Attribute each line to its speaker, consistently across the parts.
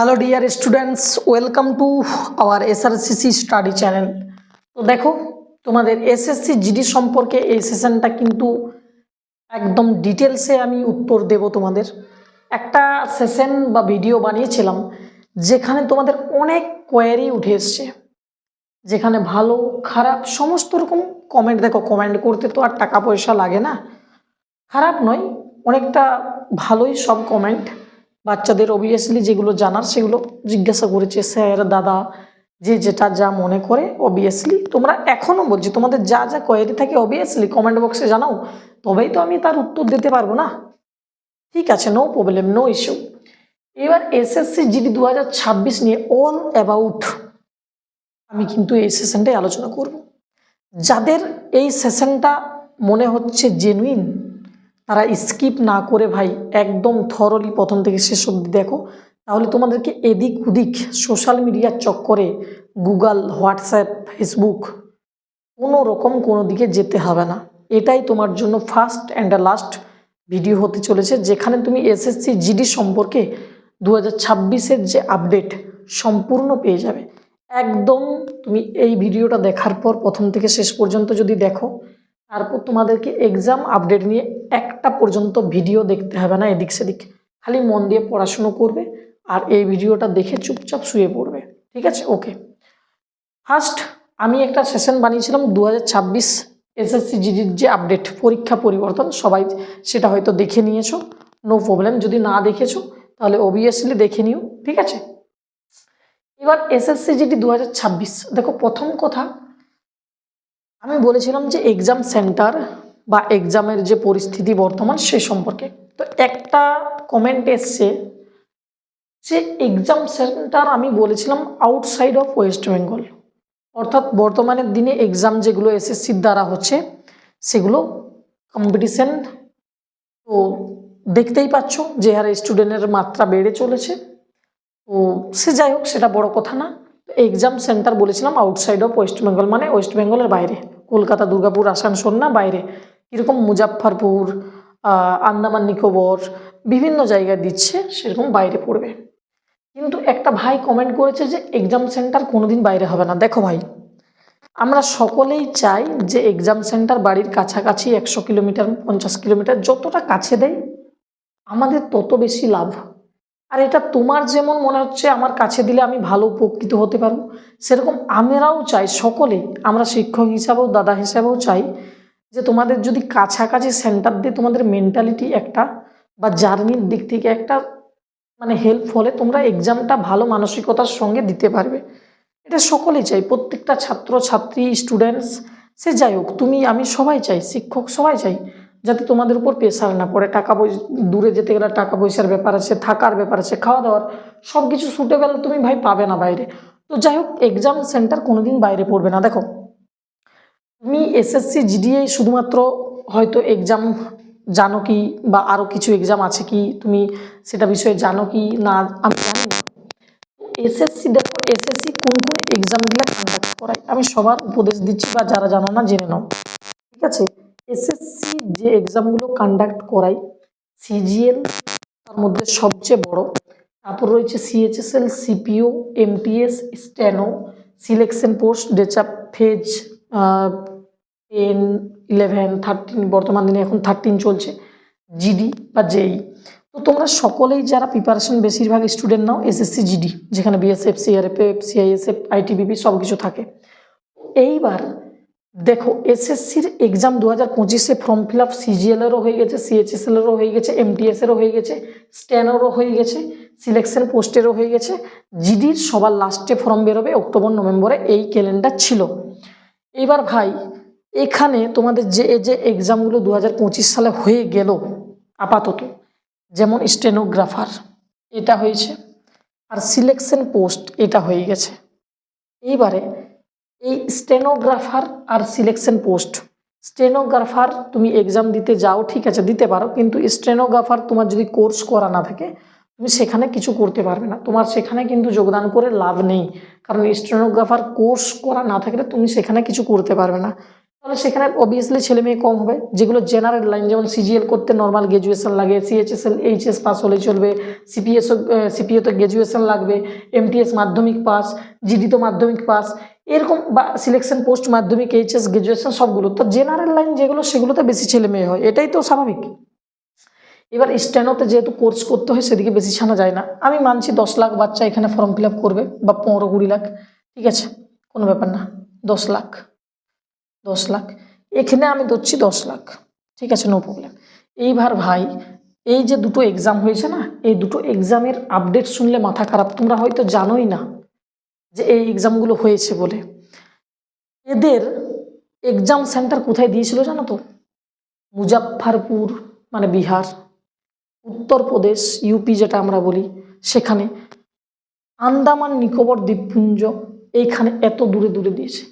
Speaker 1: Hello dear students welcome to our SRCC study channel তো দেখো, তোমাদের এসএসসি জিডি সম্পর্কে এই সেশনটা কিন্তু একদম ডিটেলসে আমি উত্তর দেব তোমাদের। একটা সেশন বা ভিডিও বানিয়েছিলাম, যেখানে তোমাদের অনেক কোয়ারি উঠে এসছে। যেখানে ভালো, খারাপ, সমস্ত রকম কমেন্ট দেখো কমেন্ট করতে তো আর টাকা পয়সা লাগে না। খারাপ নয়, অনেকটা ভালোই সব কমেন্ট বাচ্চাদের অবভিয়াসলি যেগুলো জানার সেগুলো জিজ্ঞাসা করেছে, স্যার, দাদা, যে যেটা যা মনে করে অবভিয়াসলি তোমরা এখনও বলছি, তোমাদের যা যা কোয়ারি থাকে অবভিয়াসলি কমেন্ট বক্সে জানাও, তবেই তো আমি তার উত্তর দিতে পারব না? ঠিক আছে নো প্রবলেম নো ইস্যু এবার এসএসসি জিডি দু হাজার ছাব্বিশ নিয়ে অল অ্যাবাউট আমি কিন্তু এই সেশনটাই আলোচনা করব। যাদের এই সেশনটা মনে হচ্ছে জেনুইন তারা স্কিপ না করে ভাই, একদম থরলি প্রথম থেকে শেষ অবধি দেখো। তাহলে তোমাদেরকে এদিক ওদিক সোশ্যাল মিডিয়ার চক্করে গুগল হোয়াটসঅ্যাপ ফেসবুক কোনো রকম কোনো দিকে যেতে হবে না। এটাই তোমার জন্য ফার্স্ট অ্যান্ড লাস্ট ভিডিও হতে চলেছে, যেখানে তুমি এসএসসি জিডি সম্পর্কে দু হাজার যে আপডেট সম্পূর্ণ পেয়ে যাবে। একদম তুমি এই ভিডিওটা দেখার পর প্রথম থেকে শেষ পর্যন্ত যদি দেখো তারপর তোমাদেরকে এক্সাম আপডেট নিয়ে একটা পর্যন্ত ভিডিও দেখতে হবে না, এদিক সেদিক। খালি মন দিয়ে পড়াশুনো করবে আর এই ভিডিওটা দেখে চুপচাপ শুয়ে পড়বে। ঠিক আছে? ওকে ফার্স্ট আমি একটা সেশন বানিয়েছিলাম দু হাজার ছাব্বিশ এসএসসি জিডির যে আপডেট পরীক্ষা পরিবর্তন, সবাই সেটা হয়তো দেখে নিয়েছো। নো প্রবলেম যদি না দেখেছ, তাহলে অবভিয়াসলি দেখে নিও। ঠিক আছে? এবার এসএসসি জিডি দু হাজার ছাব্বিশ, দেখো প্রথম কথা আমি বলেছিলাম যে এক্সাম সেন্টার বা এক্সামের যে পরিস্থিতি বর্তমান সে সম্পর্কে। তো একটা কমেন্ট এসছে যে এক্সাম সেন্টার আমি বলেছিলাম আউটসাইড অফ ওয়েস্ট বেঙ্গল অর্থাৎ বর্তমানের দিনে এক্সাম যেগুলো এসএসসির দ্বারা হচ্ছে, সেগুলো কম্পিটিশান তো দেখতেই পাচ্ছ যে হারে স্টুডেন্টের মাত্রা বেড়ে চলেছে। তো সে যাই হোক, সেটা বড় কথা না। এক্সাম সেন্টার বলেছিলাম আউটসাইড অফ ওয়েস্ট বেঙ্গল মানে ওয়েস্ট বেঙ্গলের বাইরে। কলকাতা, দুর্গাপুর, আসানসোল না বাইরে। কীরকম মুজাফফরপুর আন্দামান নিকোবর, বিভিন্ন জায়গায় দিচ্ছে, সেরকম বাইরে পড়বে। কিন্তু একটা ভাই কমেন্ট করেছে যে এক্সাম সেন্টার কোনোদিন বাইরে হবে না। দেখো ভাই, আমরা সকলেই চাই যে এক্সাম সেন্টার বাড়ির কাছাকাছি একশো কিলোমিটার, পঞ্চাশ কিলোমিটার, যতটা কাছে দেয় আমাদের তত বেশি লাভ। আর এটা তোমার যেমন মনে হচ্ছে, আমার কাছে দিলে আমি ভালো উপকৃত হতে পারব। সেরকম আমরাও চাই সকলেই আমরা শিক্ষক হিসাবেও, দাদা হিসাবেও চাই যে তোমাদের যদি কাছাকাছি সেন্টার দিয়ে তোমাদের মেন্টালিটি একটা বা জার্নির দিক থেকে একটা মানে হেল্প হলে তোমরা এক্সামটা ভালো মানসিকতার সঙ্গে দিতে পারবে। এটা সকলেই চাই, প্রত্যেকটা ছাত্র, ছাত্রী স্টুডেন্টস সে যাই হোক, তুমি, আমি সবাই চাই, শিক্ষক সবাই চাই। যাতে তোমাদের উপর প্রেশার না পড়ে। টাকা পয়সা, দূরে যেতে গেলে টাকা পয়সার ব্যাপার আছে, থাকার ব্যাপার আছে, খাওয়া দাওয়ার সব কিছু সুটেবেল তুমি ভাই পাবে না বাইরে। তো যাই হোক এক্সাম সেন্টার কোনোদিন বাইরে পড়বে না। দেখো, তুমি এসএসসি জিডিএ শুধুমাত্র হয়তো এক্সাম জানো কি বা আরও কিছু এক্সাম আছে কি? তুমি সেটা বিষয়ে জানো কি না? আমি জানি না। এসএসসি দেখো এসএসসি কোন কোন এক্সামগুলো কন্ডাক্ট করায়? আমি সবার উপদেশ দিচ্ছি বা যারা জানো না, জেনে নাও। ঠিক আছে? এসএসসি যে এক্সামগুলো কন্ডাক্ট করায় সিজিএল তার মধ্যে সবচেয়ে বড়। তারপর রয়েছে CHSL CPO MTS steno selection post ডেচা phase ten eleven thirteen বর্তমান দিনে এখন থার্টিন চলছে জিডি বা জেই তো তোমরা সকলেই যারা প্রিপারেশন বেশিরভাগ স্টুডেন্ট নাও এসএসসি জিডি যেখানে বিএসএফ সিআরএফএফ সিআইএসএফ আইটিবিপি সব কিছু থাকে। এইবার দেখো এসএসসির এক্সাম দু হাজার পঁচিশে ফর্ম ফিল আপ সিজিএলেরও হয়ে গেছে সিএইচএসএলেরও হয়ে গেছে এমটিএসেরও হয়ে গেছে স্ট্যানেরও হয়ে গেছে সিলেকশন পোস্টেরও হয়ে গেছে। জিডির সবার লাস্টে ফর্ম বেরোবে অক্টোবর, নভেম্বরে, এই ক্যালেন্ডার ছিল। এবার ভাই, এখানে তোমাদের যে যে এক্সামগুলো দু হাজার পঁচিশ সালে হয়ে গেল, আপাতত, যেমন স্টেনোগ্রাফার এটা হয়েছে, আর সিলেকশন পোস্ট এটা হয়ে গেছে। এইবারে এই স্টেনোগ্রাফার আর সিলেকশন পোস্ট স্টেনোগ্রাফার তুমি এক্সাম দিতে যাও, ঠিক আছে, দিতে পারো, কিন্তু স্টেনোগ্রাফার তোমার যদি কোর্স করা না থাকে, তুমি সেখানে কিছু করতে পারবে না। তোমার সেখানে কিন্তু যোগদান করে লাভ নেই, কারণ স্টেনোগ্রাফার কোর্স করা না থাকলে তুমি সেখানে কিছু করতে পারবে না। তাহলে সেখানে অবভিয়াসলি ছেলে মেয়ে কম হবে, যেগুলো জেনারেল লাইন যেমন সিজিএল করতে নর্মাল গ্র্যাজুয়েশন লাগে সিএইচএসএল এইচএস পাস হলে চলবে সিপিএস সিপিওতে গ্র্যাজুয়েশন লাগবে এমটিএস মাধ্যমিক পাস জিডি তো মাধ্যমিক পাস এরকম বা সিলেকশন পোস্ট মাধ্যমিক এইচএস গ্র্যাজুয়েশন সবগুলো। তো জেনারেল লাইন যেগুলো, সেগুলোতে বেশি ছেলে মেয়ে হয়। এটাই তো স্বাভাবিক। এবার স্টেনোতে যেহেতু কোর্স করতে হয়, সেদিকে বেশি ছানা যায় না। আমি মানছি দশ লাখ বাচ্চা এখানে ফর্ম ফিল করবে, বা পনেরো কুড়ি লাখ। ঠিক আছে? কোনো ব্যাপার না। দশ লাখ। দশ লাখ। এখানে আমি ধরছি দশ লাখ। ঠিক আছে? নো প্রবলেম এইবার ভাই, এই যে দুটো এক্সাম হয়েছে না, এই দুটো এক্সামের আপডেট শুনলে মাথা খারাপ। তোমরা হয়তো জানোই না। যে এই এক্সামগুলো হয়েছে বলে। এদের এক্সাম সেন্টার কোথায় দিয়েছিল জানো তো? মুজাফফরপুর মানে বিহার, উত্তরপ্রদেশ ইউপি যেটা আমরা বলি, সেখানে আন্দামান, নিকোবর, দ্বীপপুঞ্জ এইখানে এত দূরে দূরে দিয়েছে।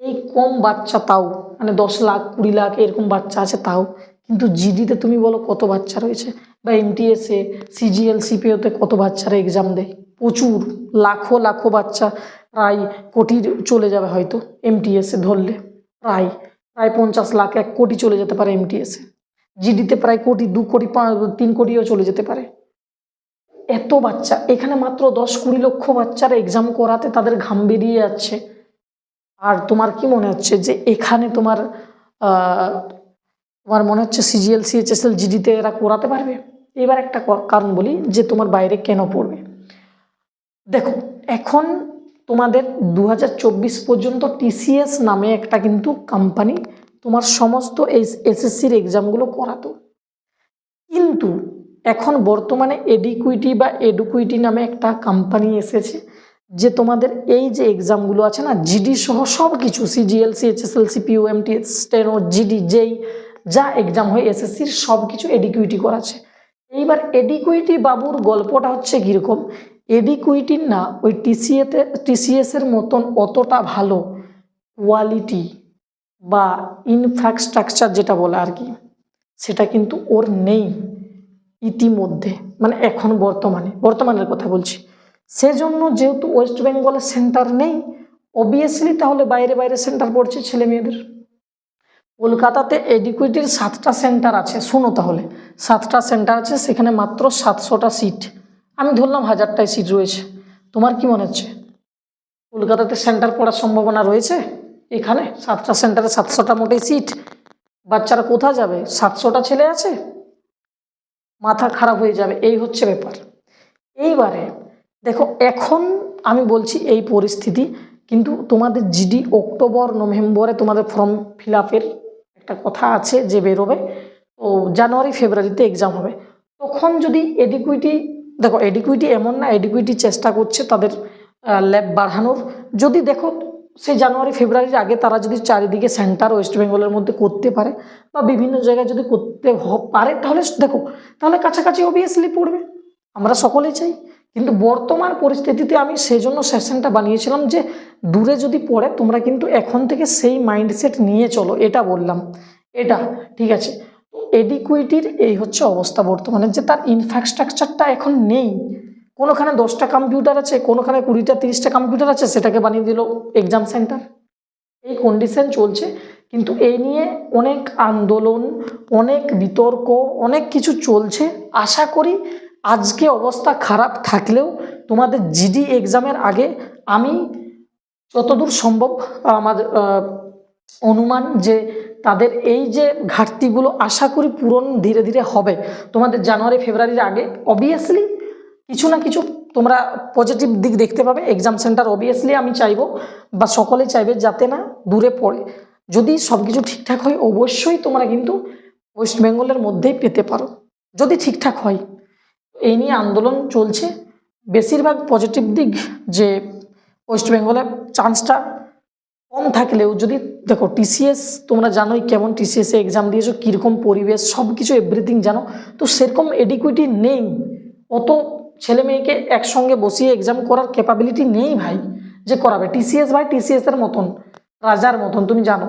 Speaker 1: এই কম বাচ্চা তাও মানে দশ লাখ, কুড়ি লাখ এরকম বাচ্চা আছে তাও। কিন্তু জিডিতে তুমি বলো কত বাচ্চা রয়েছে? বা এমটিএসে সিজিএল সিপিওতে কত বাচ্চারা এক্সাম দেয়? প্রচুর, লাখো লাখো বাচ্চা প্রায় কোটি চলে যাবে হয়তো এমটিএসে ধরলে, প্রায় প্রায় পঞ্চাশ লাখ, এক কোটি চলে যেতে পারে এমটিএসে জিডিতে প্রায় কোটি, দু কোটি তিন কোটিও চলে যেতে পারে। এত বাচ্চা, এখানে মাত্র দশ কুড়ি লক্ষ বাচ্চারা এক্সাম করাতে তাদের ঘাম বেরিয়ে যাচ্ছে। আর তোমার কি মনে হচ্ছে যে এখানে তোমার তোমার মনে হচ্ছে সিজিএল সিএচএসএল জিডিতে এরা করাতে পারবে? এবার একটা কারণ বলি যে তোমার বাইরে কেন পড়বে? দেখো, এখন তোমাদের দু হাজার চব্বিশ পর্যন্ত টিসিএস নামে একটা কিন্তু কোম্পানি তোমার সমস্ত এসএসসির এক্সামগুলো করাতো। কিন্তু এখন বর্তমানে এডিকুইটি বা এডুকুইটি নামে একটা কোম্পানি এসেছে, যে তোমাদের এই যে এক্সামগুলো আছে না জিডি সহ সব কিছু CGL CHSL CPO MTS steno GD যেই যা এক্সাম হয় এসএসসির সব কিছু এডিকুইটি করাচ্ছে। এইবার এডিকুইটি বাবুর গল্পটা হচ্ছে কীরকম? এডিকুইটির না, ওই টিসিএতে, টিসিএসের মতন অতটা ভালো কোয়ালিটি বা ইনফ্রাস্ট্রাকচার যেটা বলে আর কি, সেটা কিন্তু ওর নেই ইতিমধ্যে মানে এখন বর্তমানে। বর্তমানের কথা বলছি। সেজন্য যেহেতু ওয়েস্ট বেঙ্গলে সেন্টার নেই অবভিয়াসলি তাহলে বাইরে বাইরে সেন্টার পড়ছে ছেলে মেয়েদের। কলকাতাতে এডিকুইটির সাতটা সেন্টার আছে, শুনো তাহলে। সাতটা সেন্টার আছে, সেখানে মাত্র সাতশোটা সিট। আমি ধরলাম হাজারটায় সিট রয়েছে। তোমার কি মনে হচ্ছে? কলকাতাতে সেন্টার পড়ার সম্ভাবনা রয়েছে? এখানে সাতটা সেন্টারে সাতশোটা মোটেই সিট বাচ্চারা কোথায় যাবে? সাতশোটা ছেলে আছে? মাথা খারাপ হয়ে যাবে। এই হচ্ছে ব্যাপার। এইবারে দেখো, এখন আমি বলছি এই পরিস্থিতি, কিন্তু তোমাদের জিডি অক্টোবর, নভেম্বরে তোমাদের ফর্ম ফিল একটা কথা আছে যে বেরোবে। ও জানুয়ারি, ফেব্রুয়ারিতে এক্সাম হবে। তখন যদি এডিকুইটি দেখো এডিকুইটি এমন না এডিকুইটি চেষ্টা করছে তাদের ল্যাব বাড়ানোর। যদি দেখো, সেই জানুয়ারি, ফেব্রুয়ারির আগে তারা যদি চারিদিকে সেন্টার ওয়েস্ট বেঙ্গলের মধ্যে করতে পারে বা বিভিন্ন জায়গায় যদি করতে পারে, তাহলে দেখো, তাহলে কাছাকাছি অবভিয়াসলি পড়বে। আমরা সকলেই চাই। কিন্তু বর্তমান পরিস্থিতিতে আমি সেই জন্য সেশনটা বানিয়েছিলাম যে, দূরে যদি পড়ে, তোমরা কিন্তু এখন থেকে সেই মাইন্ডসেট নিয়ে চলো, এটা বললাম। এটা, ঠিক আছে? এডিকুইটির এই হচ্ছে অবস্থা বর্তমানে, যে তার ইনফ্রাস্ট্রাকচারটা এখন নেই। কোনোখানে দশটা কম্পিউটার আছে, কোনোখানে কুড়িটা, তিরিশটা কম্পিউটার আছে, সেটাকে বানিয়ে দিল এক্সাম সেন্টার এই কন্ডিশন চলছে, কিন্তু এই নিয়ে অনেক আন্দোলন, অনেক বিতর্ক, অনেক কিছু চলছে। আশা করি আজকে অবস্থা খারাপ থাকলেও তোমাদের জিডি এক্সামের আগে আমি যতদূর সম্ভব, আমার অনুমান যে তাদের এই যে ঘাটতিগুলো আশা করি পূরণ ধীরে ধীরে হবে। তোমাদের জানুয়ারি, ফেব্রুয়ারির আগে অবভিয়াসলি কিছু না কিছু তোমরা পজিটিভ দিক দেখতে পাবে। এক্সাম সেন্টার অবভিয়াসলি আমি চাইব বা সকলেই চাইবে যাতে না দূরে পড়ে। যদি সব কিছু ঠিকঠাক হয়, অবশ্যই তোমরা কিন্তু ওয়েস্ট বেঙ্গলের মধ্যেই পেতে পারো। যদি ঠিকঠাক হয় এই নিয়ে আন্দোলন চলছে। বেশিরভাগ পজিটিভ দিক যে ওয়েস্ট বেঙ্গলে চান্সটা কম থাকলেও যদি দেখো টিসিএস তোমরা জানোই কেমন টিসিএস এক্সাম দিয়েছ, কীরকম পরিবেশ সব কিছু এভরিথিং জানো। তো সেরকম এডিকুইটি নেই। অত ছেলে মেয়েকে একসঙ্গে বসিয়ে এক্সাম করার ক্যাপাবিলিটি নেই ভাই, যে করাবে। টিসিএস ভাই টিসিএস এর মতন, রাজার মতন, তুমি জানো।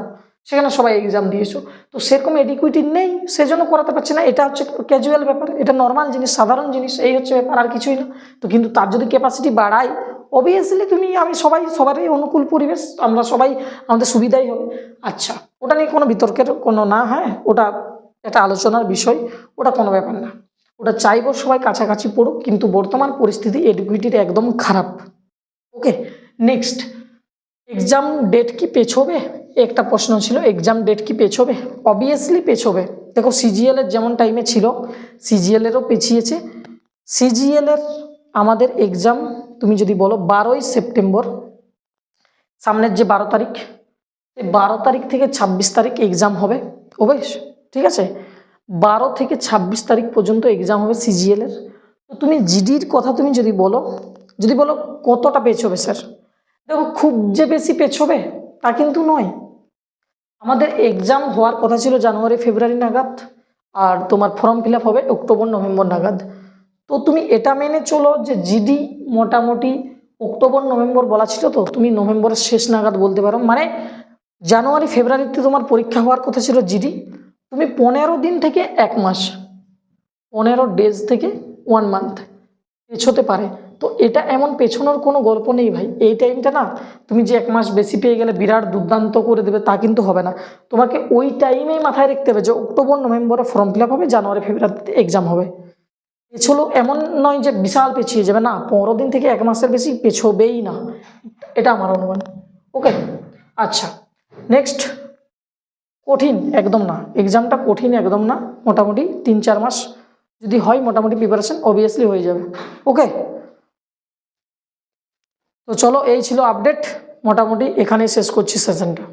Speaker 1: সেখানে সবাই এক্সাম দিয়েছ। তো সেরকম এডিকুইটি নেই, সেজন্য করাতে পারছে না। এটা হচ্ছে ক্যাজুয়াল ব্যাপার, এটা নর্মাল জিনিস, সাধারণ জিনিস, এই হচ্ছে ব্যাপার, আর কিছুই না। তো কিন্তু তার যদি ক্যাপাসিটি বাড়ায় অবভিয়াসলি তুমি, আমি সবাই, সবারই অনুকূল পরিবেশ, আমরা সবাই আমাদের সুবিধাই হবে। আচ্ছা ওটা নিয়ে কোনো বিতর্কের কোনো না হ্যাঁ ওটা একটা আলোচনার বিষয়, ওটা কোনো ব্যাপার না। ওটা চাইব সবাই কাছাকাছি পড়ুক, কিন্তু বর্তমান পরিস্থিতি এডুকেটির একদম খারাপ। ওকে নেক্সট এক্সাম ডেট কি পেছোবে? একটা প্রশ্ন ছিল এক্সাম ডেট কি পেছোবে? অবভিয়াসলি পেছোবে। দেখো সিজিএলের যেমন টাইমে ছিল সিজিএলেরও পেছিয়েছে। সিজিএল এর আমাদের এক্সাম তুমি যদি বলো বারোই সেপ্টেম্বর, সামনের যে বারো তারিখ, এই বারো তারিখ থেকে ছাব্বিশ তারিখ এক্সাম হবে। অবেশ ঠিক আছে? বারো থেকে ছাব্বিশ তারিখ পর্যন্ত এক্সাম হবে সিজিএল এর। তো তুমি জিডির কথা তুমি যদি বলো যদি বলো কতটা পেছোবে স্যার দেখো, খুব যে বেশি পেছোবে তা কিন্তু নয়। আমাদের এক্সাম হওয়ার কথা ছিল জানুয়ারি, ফেব্রুয়ারি নাগাদ, আর তোমার ফর্ম ফিল হবে অক্টোবর, নভেম্বর নাগাদ। তো তুমি এটা মেনে চলো যে জিডি মোটামুটি অক্টোবর, নভেম্বর বলা ছিল তো, তুমি নভেম্বরের শেষ নাগাদ বলতে পারো। মানে জানুয়ারি, ফেব্রুয়ারিতে তোমার পরীক্ষা হওয়ার কথা ছিল জিডি তুমি পনেরো দিন থেকে এক মাস, পনেরো ডেজ থেকে ওয়ান মান্থ পেছোতে পারে। তো এটা এমন পেছনোর কোনো গল্প নেই ভাই। এই টাইমটা না, তুমি যে এক মাস বেশি পেয়ে গেলে বিরাট দুর্দান্ত করে দেবে, তা কিন্তু হবে না। তোমাকে ওই টাইমেই মাথায় রাখতে হবে যে অক্টোবর, নভেম্বরে ফর্ম ফিল হবে, জানুয়ারি, ফেব্রুয়ারিতে এক্সাম হবে। পেছলো, এমন নয় যে বিশাল পেছিয়ে যাবে, না, পনেরো দিন থেকে এক মাসের বেশি পেছোবেই না। এটা আমার অনুমান। ওকে আচ্ছা নেক্সট কঠিন, একদম না। এক্সামটা কঠিন, একদম না। মোটামুটি তিন চার মাস যদি হয়, মোটামুটি প্রিপারেশন অবভিয়াসলি হয়ে যাবে। ওকে তো চলো, এই ছিল আপডেট মোটামুটি এখানেই শেষ করছি সেশনটা